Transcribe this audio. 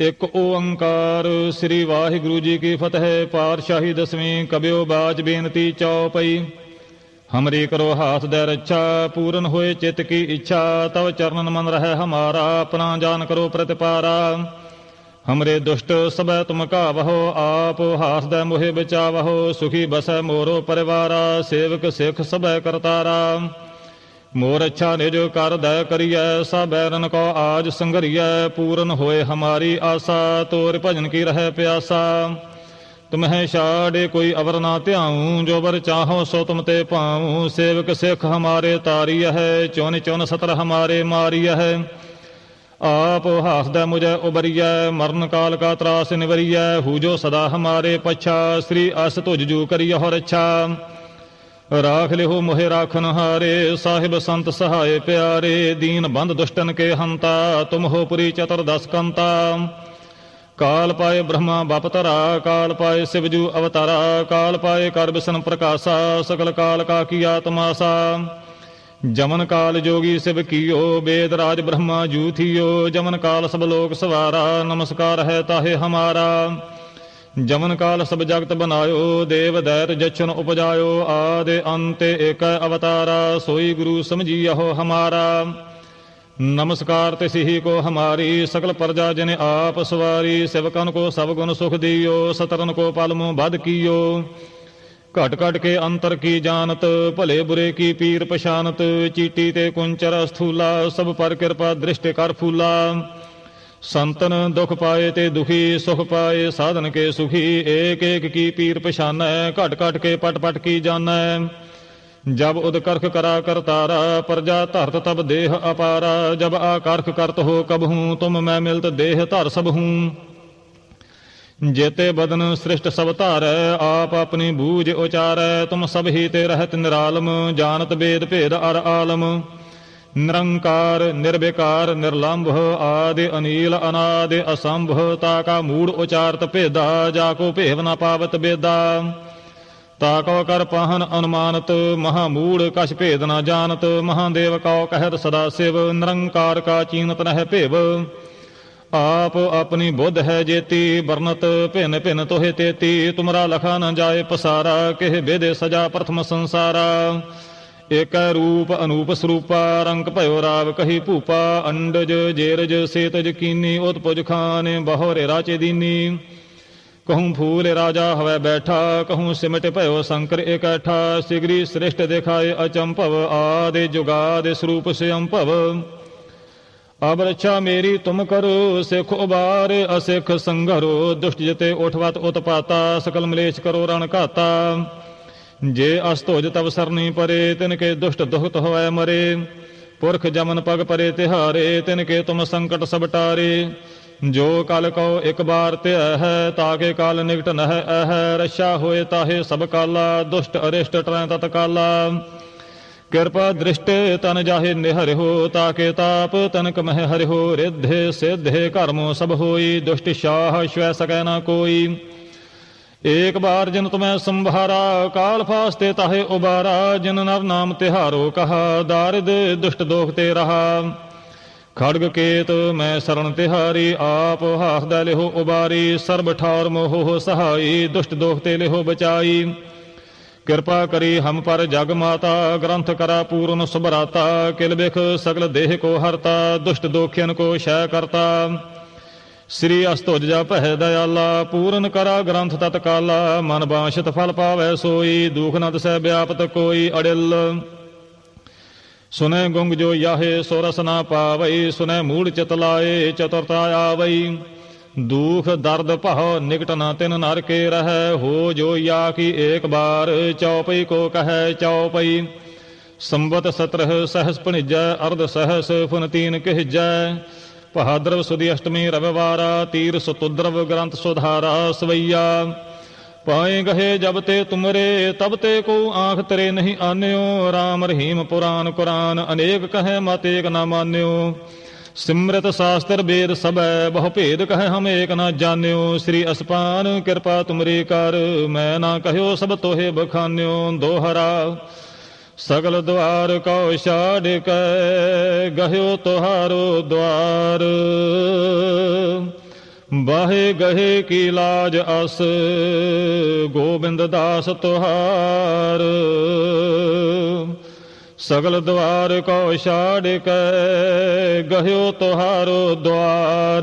ਇੱਕ ਓੰਕਾਰ ਸ੍ਰੀ ਵਾਹਿਗੁਰੂ ਜੀ ਕੀ ਫਤਿਹ, ਪਾਤਸ਼ਾਹੀ ਦਸਵੀਂ ਕਬਿਓ ਬਾਜ ਬੇਨਤੀ ਚਉਪਈ ਹਮਰੀ ਕਰੋ ਹਾਥ ਦੇ ਰੱਛਾ, ਪੂਰਨ ਹੋਏ ਚਿਤ ਕੀ ਇੱਛਾ, ਤਵ ਚਰਨਨ ਮਨ ਰਹਿ ਹਮਾਰਾ, ਆਪਣਾ ਜਾਨ ਕਰੋ ਪ੍ਰਤਿਪਾਰਾ। ਹਮਰੇ ਦੁਸ਼ਟ ਸਭੈ ਤੁਮ ਕਾਵਹੋ ਆਪ ਹਾਸ ਦੇ ਮੋਹਿ ਬਚਾਵਹੋ, ਸੁਖੀ ਬਸੈ ਮੋਰੋ ਪਰਿਵਾਰਾ, ਸੇਵਕ ਸਿੱਖ ਸਭੈ ਕਰਤਾਰਾ। ਮੋਰ ਅੱਛਾ ਨਿਜ ਕਰ ਦੈ ਕਰੀਐ ਸਬੈਰਨ ਕੋ ਆਜ ਸੰਗਰੀਐ, ਪੂਰਨ ਹੋਏ ਹਮਾਰੀ ਆਸਾ, ਤੋਰ ਭਜਨ ਕੀ ਰਹਿ ਪਿਆਸਾ। ਤੁਮਹਿ ਛਾੜੇ ਕੋਈ ਅਵਰ ਨਾ ਧਿਆਉ, ਜੋ ਬਰ ਚਾਹੋ ਸੋ ਤੁਮ ਤੇ ਪਾਉ ਸੇਵਕ ਸਿੱਖ ਹਮਾਰੇ ਤਾਰੀ ਹੈ ਚੁਨ ਚੁਨ ਸਤਰ ਹਮਾਰੇ ਮਾਰੀ ਹੈ ਆਪ ਹਾਸਦਾ ਮੁਝੈ ਉਬਰੀਐ, ਮਰਨ ਕਾਲ ਕਾ ਤਰਾਸ ਨਿਵਰੀਐ ਹੂ ਜੋ ਸਦਾ ਹਮਾਰੇ ਪਛਾ, ਸ੍ਰੀ ਅਸ ਤੁਜ ਜੂ ਕਰੀਐ ਹੋ ਰੱਛਾ ਰਾਖ ਲਿਓ ਮੋਹਿ ਰਾਖਨ ਹਾਰੇ, ਸਾਹਿਬ ਸੰਤ ਸਹਾਏ ਪਿਆਰੇ, ਦੀਨ ਬੰਦ ਦੁਸ਼ਟਨ ਕੇ ਹੰਤਾ, ਤੁਮ ਹੋ ਪੁਰੀ ਚਤੁਰ ਦਸ ਕੰਤਾ। ਕਾਲ ਪਾਏ ਬ੍ਰਹਮਾ ਬਪਤਰਾ ਕਾਲ ਪਾਏ ਸਿਵਜੂ ਅਵਤਾਰਾ, ਕਾਲ ਪਾਏ ਕਰ ਬਿਸ਼ਨ ਪ੍ਰਕਾਸ਼ਾ, ਸਕਲ ਕਾਲ ਕਾ ਕੀ ਆਤਮਾਸਾ ਜਮਨ ਕਾਲ ਜੋਗੀ ਸਿਵ ਕੀਓ, ਬੇਦ ਰਾਜ ਬ੍ਰਹਮਾ ਜੂਥੀਓ ਜਮਨ ਕਾਲ ਸਭ ਲੋਕ ਸਵਾਰਾ, ਨਮਸਕਾਰ ਹੈ ਤਾਹੇ ਹਮਾਰਾ। ਜਮਨ ਕਾਲ ਸਭ ਜਗਤ ਬਨਾਇਓ, ਦੇਵ ਦੈਤ ਜਛਨ ਉਪਜਾਇਓ, ਆਦੇ ਅੰਤੇ ਏਕ ਅਵਤਾਰਾ, ਸੋਈ ਗੁਰੂ ਸਮਝੀਓ ਹਮਾਰਾ। ਨਮਸਕਾਰ ਤਿਸ ਹੀ ਕੋ ਹਮਾਰੀ, ਸਕਲ ਪ੍ਰਜਾ ਜਨ ਆਪ ਸਵਾਰੀ, ਸਿਵਕਨ ਕੋ ਸਭ ਗੁਣ ਸੁਖ ਦਿਓ, ਸਤਰਨ ਕੋ ਪਲਮੋ ਬਦ ਕੀਓ। ਘਟ ਘਟ ਕੇ ਅੰਤਰ ਕੀ ਜਾਣਤ, ਭਲੇ ਬੁਰੇ ਕੀ ਪੀਰ ਪਛਾਨਤ, ਚੀਟੀ ਤੇ ਕੁੰਚਰ ਸਥੂਲਾ ਸਭ ਪਰ ਕਿਰਪਾ ਦ੍ਰਿਸ਼ਟ ਕਰ ਫੂਲਾ। ਸੰਤਨ ਦੁਖ ਪਾਏ ਤੇ ਦੁਖੀ, ਸੁਖ ਪਾਏ, ਸਾਧਨ ਕੇ ਸੁਖੀ ਏਕ ਏਕ ਕੀ ਪੀਰ ਪਛਾਨੈ ਘਟ ਘਟ ਕੇ ਪਟ ਪਟ ਕੀ ਜਾਣੈ। ਜਬ ਉਦ ਕਰਖ ਕਰਾ ਕਰਤਾਰਾ ਪ੍ਰਜਾ ਧਰਤ ਤਬ ਦੇਹ ਅਪਾਰਾ, ਜਬ ਆਕਰਖ ਕਰਤ ਹੋ ਕਬਹੂ ਤੁਮ ਮੈਂ ਮਿਲਤ ਦੇਹ ਧਰ ਸਭ ਹੂੰ। ਜੇਤੇ ਬਦਨ ਸ੍ਰਿਸ਼ਟ ਸਭ ਧਾਰੈ, ਆਪ ਆਪਣੀ ਬੂਝ ਉਚਾਰੈ, ਤੁਮ ਸਭ ਹੀ ਤੇ ਰਹਿਤ ਨਿਰਾਲਮ, ਜਾਣਤ ਬੇਦ ਭੇਦ ਅਰ ਆਲਮ। ਨਿਰੰਕਾਰ, ਨਿਰਵਿਕਾਰ, ਨਿਰਲੰਭ, ਆਦਿ, ਅਨੀਲ, ਅਨਾਦਿ, ਅਸੰਭ ਤਾ ਕਾ ਮੂੜ, ਉਚਾਰਤ, ਭੇਦਾ ਜਾ ਕੋ ਭੇਵ, ਨਾ ਪਾਵਤ, ਬੇਦਾ। ਤਾ ਕੋ ਕਰ, ਪਾਹਨ, ਅਨੁਮਾਨਤ, ਮਹਾ ਮੂੜ, ਕਛ, ਭੇਦ, ਨਾ ਜਾਣਤ ਮਹਾਦੇਵ ਕਉ, ਕਹਿਤ, ਸਦਾ ਸਿਵ, ਨਿਰੰਕਾਰ, ਕਾ, ਚੀਨਤ, ਨਹਿ, ਭੇਵ। ਆਪ ਆਪਣੀ ਬੁੱਧ ਹੈ ਜੇਤੀ ਵਰਨਤ ਭਿਨ ਭਿਨ ਤੋਹਿ ਤੇਤੀ, ਤੁਮਰਾ ਲਖਾ ਨ ਜਾਏ ਪਸਾਰਾ, ਕਿਹ ਬੇਦੇ ਸਜਾ, ਪ੍ਰਥਮ ਸੰਸਾਰਾ। ਏਕ ਰੂਪ ਅਨੂਪ ਸਰੂਪਾ, ਰੰਗ ਭਇਓ ਰਾਵ ਕਹੀ ਭੂਪਾ, ਅੰਡਜ, ਜੇਰਜ, ਸੇਤਜ ਕੀਨੀ, ਉਤਪੁਜ ਖਾਨ, ਬਹੁਰੇ ਰਾਚੇ ਦੀਨੀ। ਕਹੂੰ ਫੂਲ ਰਾਜਾ ਹਵੈ ਬੈਠਾ, ਕਹੂੰ ਸਿਮਟ ਭਇਓ ਸ਼ੰਕਰ ਇਕੱਠਾ, ਸਿਗਰੀ ਸ੍ਰਿਸ਼ਟ ਦਿਖਾਏ ਅਚੰਭਵ, ਆਦੇ ਜੁਗਾਦੇ ਸਰੂਪ ਸਿਅੰਭਵ। ਅਬ ਰੱਛਾ ਮੇਰੀ ਤੁਮ ਕਰੋ, ਸਿਖ ਉਬਾਰ, ਅਸਿਖ ਸੰਘਰੋ, ਦੁਸ਼ਟ ਜਤੇ ਉਠਵਤ ਉਤਪਾਤਾ, ਸਕਲ ਮਲੇਸ਼ ਕਰੋ ਰਣ ਘਾਤਾ। ਜੇ ਅਸਤੋਜ ਤਵ ਸਰਨੀ ਪਰੇ, ਤਿਨ ਕੇ ਦੁਸ਼ਟ ਦੁਖਤ ਹੋਇ ਮਰੇ। ਪੁਰਖ ਜਮਨ ਪਗ ਪਰੇ ਤਿਹਾਰੇ, ਤਿਨ ਕੇ ਤੁਮ ਸੰਕਟ ਸਭ ਟਾਰੇ। ਜੋ ਕਲ ਕੋ ਇੱਕ ਬਾਰ ਧਿਆ ਹੈ ਤਾਕੇ ਕਾਲ ਨਿਕਟ ਨਹਿ ਅਹ। ਰਛਾ ਹੋਏ ਤਾਹੇ ਸਭ ਕਾਲਾ, ਦੁਸ਼ਟ ਅਰਿਸ਼ਟ ਟਰੈ ਤਤ ਕਾਲਾ। ਕਿਰਪਾ ਦ੍ਰਿਸ਼ਟ ਤਨ ਜਾਹੇ ਨਿਹਰਿਓ ਤਾਕੇ ਤਾਪ ਤਨਕ ਮਹਿ ਹਰਿਓ ਰਿੱਧੇ ਸਿਧੇ ਕਰਮੋ ਸਭ ਹੋਈ, ਦੁਸ਼ਟ ਸ਼ਾਹ ਸ਼ਵੈ ਸਕੈ ਨਾ ਕੋਈ। ਏਕ ਬਾਰ ਜਿਨ ਤੁਮੈ ਸੰਭਾਰਾ, ਕਾਲ ਫਾਸਤੇ ਤਾਹੇ ਉਬਾਰਾ, ਜਿਨ ਨਰ ਨਾਮ ਤਿਹਾਰੋ ਕਹਾ, ਦਾਰਿਦ ਦੁਸ਼ਟ ਦੋਖ ਤੇ ਰਹਾ। ਖੜਗ ਕੇਤ, ਮੈਂ ਸਰਣ ਤਿਹਾਰੀ, ਆਪ ਹਾਸਦਾ ਲਿਹੋ ਉਬਾਰੀ, ਸਰਬ ਠਾਰ ਮੋਹ ਸਹਾਈ, ਦੁਸ਼ਟ ਦੋਖ ਤੇ ਲਿਹੋ ਬਚਾਈ। ਕਿਰਪਾ ਕਰੀ ਹਮ ਪਰ ਜਗ ਮਾਤਾ, ਗ੍ਰੰਥ ਕਰਾ ਪੂਰਨ ਸੁਭਰਾਤਾ, ਕਿਲ ਬਿਖ ਸਗਲ ਦੇਹ ਕੋ ਹਰਤਾ, ਦੁਸ਼ਟ ਦੋਖਿਆਨ ਕੋ ਸ਼ੈ ਕਰਤਾ। ਸ੍ਰੀ ਅਸਤੁਜ ਜਾ ਪਹਿ ਦਇਆਲਾ, ਪੂਰਨ ਕਰਾ ਗ੍ਰੰਥ ਤਤਕਾਲਾ, ਮਨ ਬਾਸ਼ਤ ਫਲ ਪਾਵੈ ਸੋਈ, ਦੁਖ ਨ ਦਸੈ ਵਿਆਪਤ ਕੋਈ ਅੜਿਲ। ਸੁਨੈ ਗੁੰਗ ਜੋ ਯਾਹੇ ਸੋ ਨਾ ਪਾਵਈ, ਸੁਨੈ ਮੂੜ ਚਿਤ ਲਾਏ, ਚਤੁਰਤਾ ਆਵਈ। ਦੁਖ, ਦਰਦ, ਭਉ, ਨਿਕਟ ਨਾ ਤਿਨ ਨਰ ਕੇ ਰਹਿ, ਹੋ ਜੋ ਯਾ ਕੀ ਏਕ ਬਾਰ, ਚਉਪਈ ਕੋ ਕਹੈ ਚਉਪਈ। ਸੰਵਤ ਸਤਰਹ ਸਹਸ ਭਣਿਜੈ, ਅਰਧ ਸਹਸ ਫੁਨ ਤੀਨ ਕਹਿਜੈ। ਬਹਾਦਰ ਸੁਦੀ ਅਸ਼ਟਮੀ ਰਵਿਵਾਰਾ ਤੀਰ ਸੁਤੁਦਰਵ ਗ੍ਰੰਥ ਸੁਧਾਰਾ ਸਵਈਆ ਪਾਏ ਗਏ ਜਬ ਤੇ ਤੁਮਰੇ ਤਬ ਤੇ ਕੋ ਆਂਖ ਤਰੇ ਨਹੀਂ ਆਨਿਓ RAM ਰਹੀਮ ਪੁਰਾਨ ਕੁਰਾਨ ਅਨੇਕ ਕਹੈ ਮਤ ਏਕ ਨਾ ਮਾਨਿਓ ਸਿਮਰਤ ਸਾਸਤਰ ਵੇਦ ਸਭੈ ਬਹੁ ਭੇਦ ਕਹੈ ਹਮ ਏਕ ਨਾ ਜਾਣਿਓ ਸ੍ਰੀ ਅਸਪਾਨ ਕਿਰਪਾ ਤੁਮਰੀ ਕਰ ਮੈਂ ਨਾ ਕਹਿਓ ਸਭ ਤੋਹੇ ਬਖਾਨਿਓ ਦੋਹਰਾ ਸਗਲ ਦੁਆਰ ਕਉ ਛਾੜ ਕੈ ਗਹਿਓ ਤੁਹਾਰੋ ਦੁਆਰ ਬਾਹੇ ਗਹੇ ਕੀ ਲਾਜ ਅਸ, ਗੋਬਿੰਦ ਦਾਸ ਤੁਹਾਰ। ਸਗਲ ਦਵਾਰ ਕੋ ਛਾੜ ਕੇ ਗਹਿਓ ਤੁਹਾਰੋ ਦਵਾਰ।